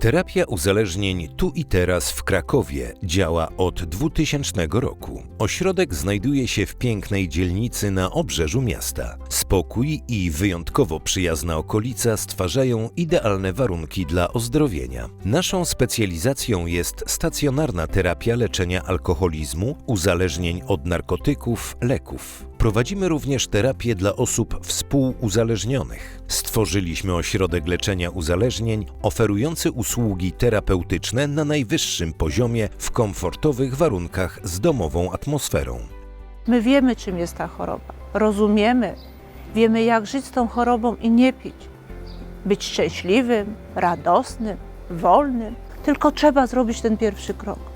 Terapia uzależnień tu i teraz w Krakowie działa od 2000 roku. Ośrodek znajduje się w pięknej dzielnicy na obrzeżu miasta. Spokój i wyjątkowo przyjazna okolica stwarzają idealne warunki dla ozdrowienia. Naszą specjalizacją jest stacjonarna terapia leczenia alkoholizmu, uzależnień od narkotyków, leków. Prowadzimy również terapię dla osób współuzależnionych. Stworzyliśmy ośrodek leczenia uzależnień oferujący usługi terapeutyczne na najwyższym poziomie w komfortowych warunkach z domową atmosferą. My wiemy, czym jest ta choroba. Rozumiemy, wiemy, jak żyć z tą chorobą i nie pić. Być szczęśliwym, radosnym, wolnym. Tylko trzeba zrobić ten pierwszy krok.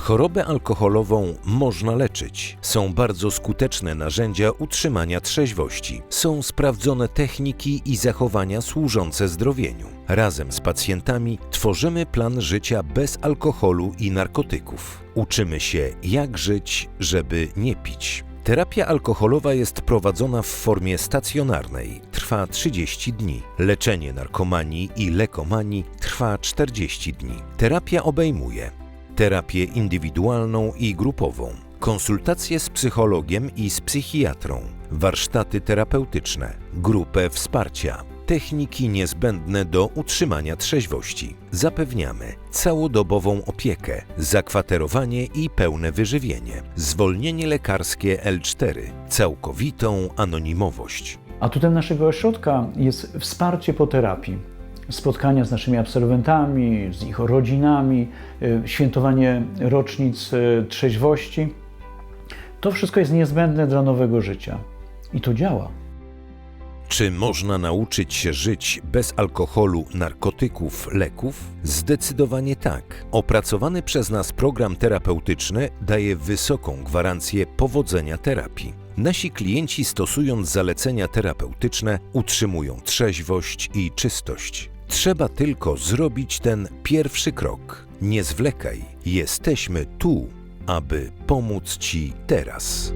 Chorobę alkoholową można leczyć. Są bardzo skuteczne narzędzia utrzymania trzeźwości. Są sprawdzone techniki i zachowania służące zdrowieniu. Razem z pacjentami tworzymy plan życia bez alkoholu i narkotyków. Uczymy się, jak żyć, żeby nie pić. Terapia alkoholowa jest prowadzona w formie stacjonarnej. Trwa 30 dni. Leczenie narkomanii i lekomanii trwa 40 dni. Terapia obejmuje terapię indywidualną i grupową, konsultacje z psychologiem i z psychiatrą, warsztaty terapeutyczne, grupę wsparcia, techniki niezbędne do utrzymania trzeźwości. Zapewniamy całodobową opiekę, zakwaterowanie i pełne wyżywienie, zwolnienie lekarskie L4, całkowitą anonimowość. Atutem naszego ośrodka jest wsparcie po terapii. Spotkania z naszymi absolwentami, z ich rodzinami, y, świętowanie rocznic y, trzeźwości. To wszystko jest niezbędne dla nowego życia. I to działa. Czy można nauczyć się żyć bez alkoholu, narkotyków, leków? Zdecydowanie tak. Opracowany przez nas program terapeutyczny daje wysoką gwarancję powodzenia terapii. Nasi klienci, stosując zalecenia terapeutyczne, utrzymują trzeźwość i czystość. Trzeba tylko zrobić ten pierwszy krok. Nie zwlekaj, jesteśmy tu, aby pomóc Ci teraz.